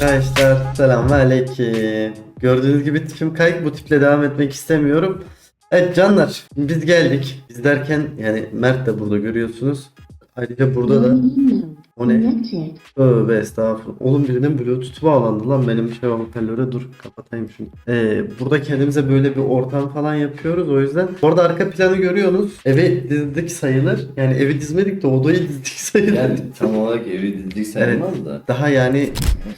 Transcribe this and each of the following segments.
Arkadaşlar selamünaleyküm. Gördüğünüz gibi tipim kayık bu tiple devam etmek istemiyorum. Evet canlar biz geldik. Biz derken yani Mert de burada görüyorsunuz. Ayrıca burada da o ne? Connected. Tövbe estağfurullah. Oğlum birinin bluetooth bağlandı lan benim şey hoparlöre dur kapatayım şunu. Ee, burada kendimize böyle bir ortam falan yapıyoruz o yüzden. Orada arka planı görüyorsunuz. Evi dizdik sayılır. Yani evi dizmedik de odayı dizdik sayılır. Yani tam olarak evi dizdik sayılmaz da. Daha yani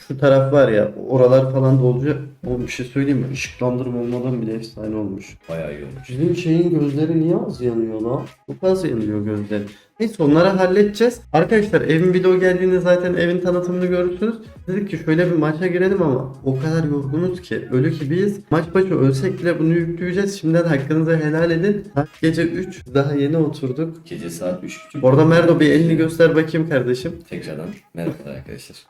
şu taraf var ya oralar falan dolacak. Oğlum bir şey söyleyeyim mi? Işıklandırma olmadan bile efsane olmuş. Bayağı iyi olmuş. Bizim şeyin gözleri niye az yanıyor lan? Çok az yanıyor gözleri. Neyse onları halledeceğiz. Arkadaşlar evin video geldiğinde zaten evin tanıtımını görürsünüz. Dedik ki şöyle bir maça girelim ama o kadar yorgunuz ki ölü gibiyiz. Maç başı ölsek bile bunu yükleyeceğiz. Şimdiden hakkınızı helal edin. Saat gece 3 daha yeni oturduk. Gece saat 3.30. Orada Merdo bir elini göster bakayım kardeşim. Tekrardan merhaba arkadaşlar.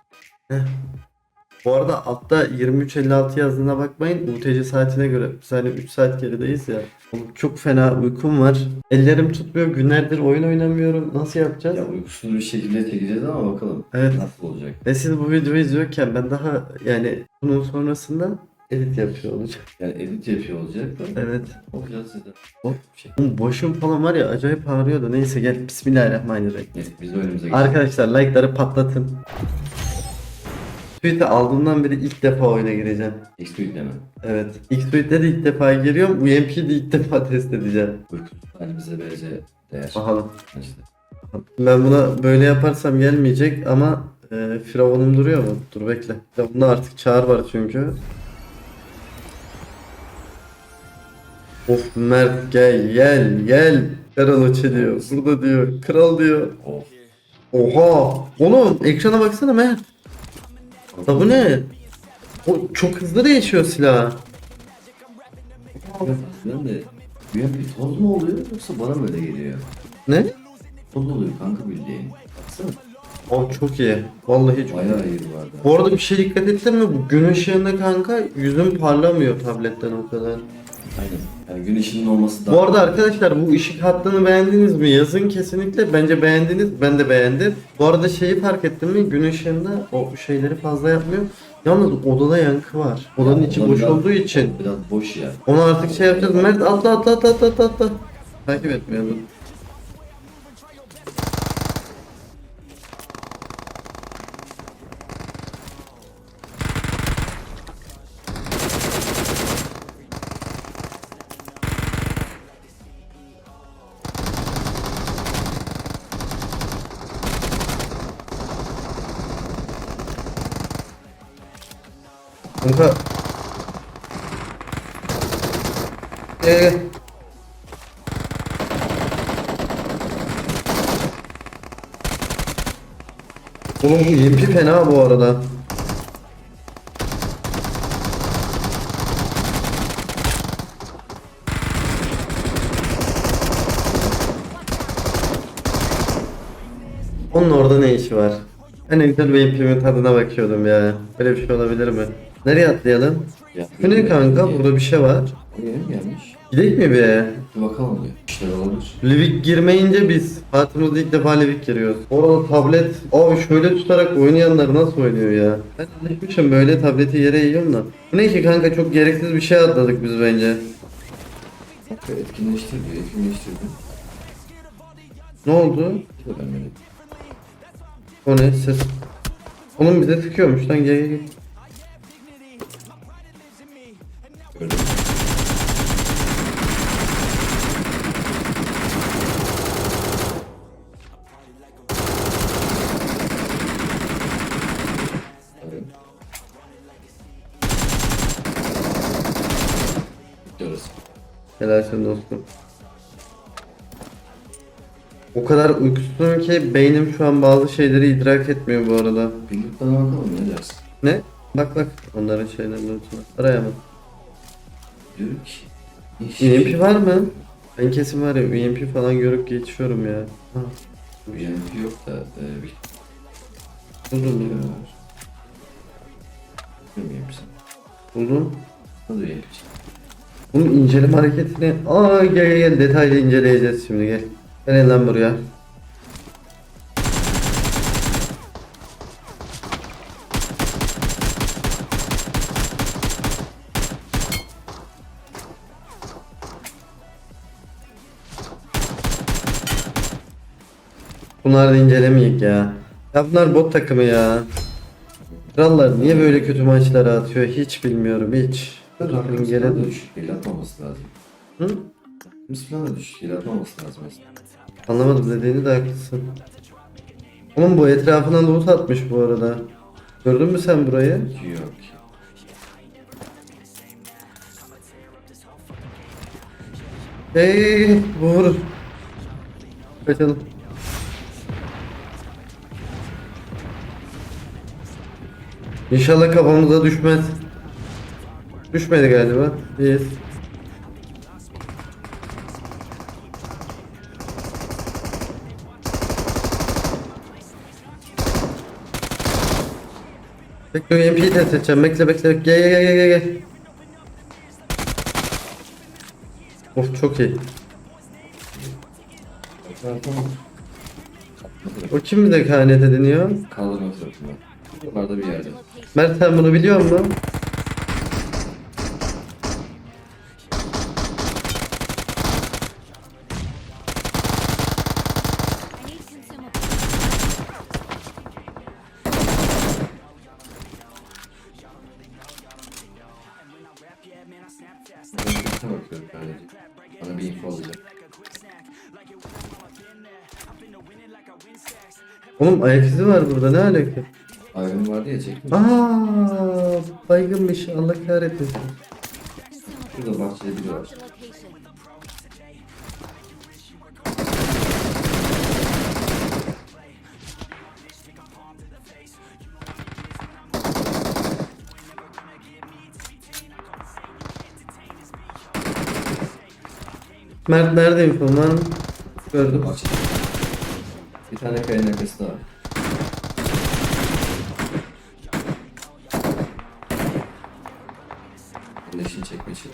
Bu arada altta 23.56 yazdığına bakmayın. UTC saatine göre biz hani 3 saat gerideyiz ya. Oğlum Çok fena uykum var. Ellerim tutmuyor. Günlerdir oyun oynamıyorum. Nasıl yapacağız? Ya uykusuz bir şekilde çekeceğiz ama bakalım Evet. nasıl olacak. Ve siz bu videoyu izliyorken ben daha yani bunun sonrasında edit yapıyor olacağım. Yani edit yapıyor olacak da Evet. olacağız size. Hop. Şey. Oğlum başım falan var ya acayip ağrıyor da neyse gel Bismillahirrahmanirrahim. Neyse biz önümüze geçelim. Arkadaşlar like'ları patlatın. Tweet'i aldığımdan beri ilk defa oyuna gireceğim. X yükleme. Evet. X-Tweet'te de ilk defa giriyorum. UMP'de ilk defa test edeceğim. Uykusuz halimize vereceği değer. Bakalım. İşte. Ben buna böyle yaparsam gelmeyecek ama e, Firavunum duruyor mu? Dur bekle. Firavun'da artık çağır var çünkü. Of Mert gel gel gel. Kral Oçe diyor. Burada diyor. Kral diyor. Of. Oha. Oğlum ekrana baksana Mert. Da bu ne? O çok hızlı değişiyor silah. Ben de UMP toz mu oluyor yoksa bana mı öyle geliyor? Ne? Toz oluyor kanka bildiğin. Baksana. O çok iyi. Vallahi çok iyi. Bayağı iyi bu arada. Bu arada bir şey dikkat ettin mi? Bu gün ışığında kanka yüzüm parlamıyor tabletten o kadar. Aynen. Yani gün ışığının olması daha... Bu arada arkadaşlar bu ışık hattını beğendiniz mi? Yazın kesinlikle. Bence beğendiniz. Ben de beğendim. Bu arada şeyi fark ettin mi? Gün ışığında o şeyleri fazla yapmıyor. Yalnız odada yankı var. Odanın içi boş biraz- olduğu için. Biraz boş ya. Onu artık şey yapacağız. Mert atla atla atla atla atla. Takip etmiyor Kanka. Gel gel. Oğlum bu yempi fena bu arada. Onun orada ne işi var? En güzel bir yempimin tadına bakıyordum ya. Böyle bir şey olabilir mi? Nereye atlayalım? Ya, Bu ne kanka? Burada bir şey var. Yeni mi gelmiş? Gidelim mi be? Bir bakalım oluyor. İşler olabilir. Livik girmeyince biz hayatımızda ilk defa Livik giriyoruz. Orada tablet, abi şöyle tutarak oynayanlar nasıl oynuyor ya? Ben alışmışım böyle tableti yere yiyorum da. Bu ne ki kanka çok gereksiz bir şey atladık biz bence. Etkinleştirdi, etkinleştirdi. Ne oldu? Böyle O ne ses? Onun bize sıkıyormuş lan gel gel gel. Helalsin dostum. O kadar uykusuzum ki beynim şu an bazı şeyleri idrak etmiyor bu arada. Birlik bana bakalım ne dersin? Ne? Bak bak onların şeylerin notuna. Araya bak. Diyorum ki. UMP var mı? Ben kesin var ya UMP falan görüp geçiyorum ya. Ha, UMP yok da e, bir buldum şey var. Bilmiyorum sen. Buldum. Hadi UMP. Bunun inceleme hareketini aa gel gel detaylı inceleyeceğiz şimdi gel. Gel lan buraya. Bunlar da incelemeyik ya. Ya bunlar bot takımı ya. Krallar niye böyle kötü maçlara atıyor hiç bilmiyorum hiç. Da dur. düşük. El atmaması lazım. Hı? Da düşük. El atmaması lazım aslında. Anlamadım dediğini de haklısın. Oğlum bu etrafına loot atmış bu arada. Gördün mü sen burayı? Yok. Hey vur. Kaçalım. İnşallah kafamıza düşmez. Düşmedi galiba. İyiyiz. Bekle MP'yi test edeceğim. Bekle bekle. Gel gel gel gel gel. Of çok iyi. O kim bize kehanet ediniyor? Kaldırma tarafından. Buralarda bir yerde. Mert sen bunu biliyor musun? Bakıyorum sadece. Bana bir info alacak. Oğlum ayak izi var burada ne alaka? Ayrım vardı ya çektim. Aa, baygınmış Allah kahretmesin. Şurada bahçede biri var. Mert nerede infom var mı? Gördüm. Bahçede. Bir tane kayanın arkasında var. Leşini çekme çek.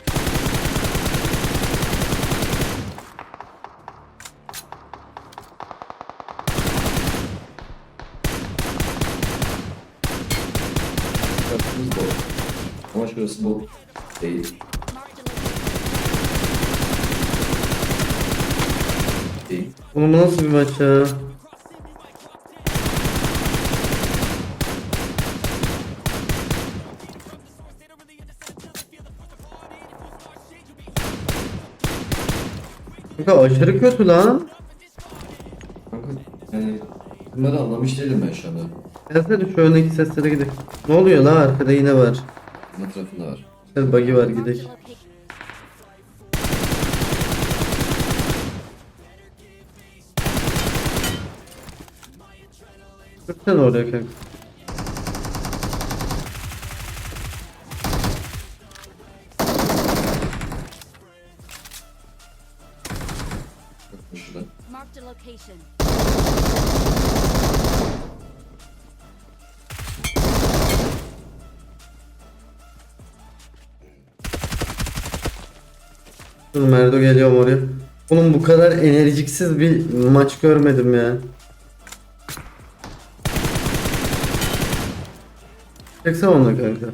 Tarafımız bol. Ama şurası bol değil. Değil. Oğlum nasıl bir maç ya? Kanka aşırı kötü lan. Kanka yani bunları anlamış değilim ben şu anda. Gelsene şu öndeki seslere gidelim. Ne oluyor lan arkada yine var. Bunun tarafında var. Gel buggy var gidelim. Sen oraya kanka. Marked a location. Dur Merdo geliyorum oraya. Oğlum bu kadar enerjiksiz bir maç görmedim ya. Çeksene onu kanka.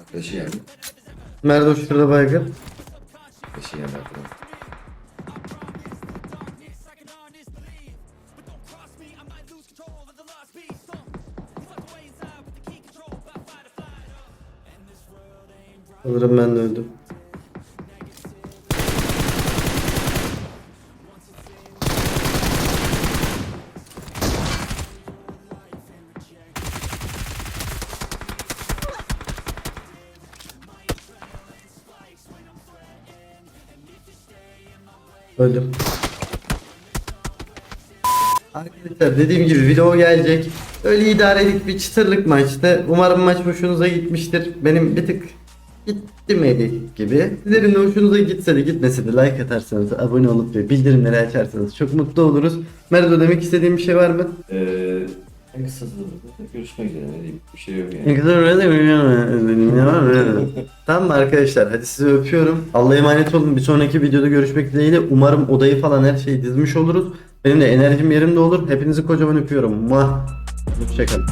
Arkadaşı geldi. Merdo şurada baygın. Geldi arkadan. Sanırım ben de öldüm. Öldüm. Arkadaşlar dediğim gibi video gelecek. Öyle idarelik bir çıtırlık maçtı. Umarım maç hoşunuza gitmiştir. Benim bir tık gitmedi gibi. Sizlerin de hoşunuza gitse de gitmese de like atarsanız, abone olup ve bildirimleri açarsanız çok mutlu oluruz. Merdo demek istediğim bir şey var mı? Eee en kısa zamanda görüşmek üzere ne bir şey yok yani. tamam mı arkadaşlar hadi sizi öpüyorum. Allah'a emanet olun. Bir sonraki videoda görüşmek dileğiyle. Umarım odayı falan her şeyi dizmiş oluruz. Benim de enerjim yerimde olur. Hepinizi kocaman öpüyorum. Muah. Hoşçakalın.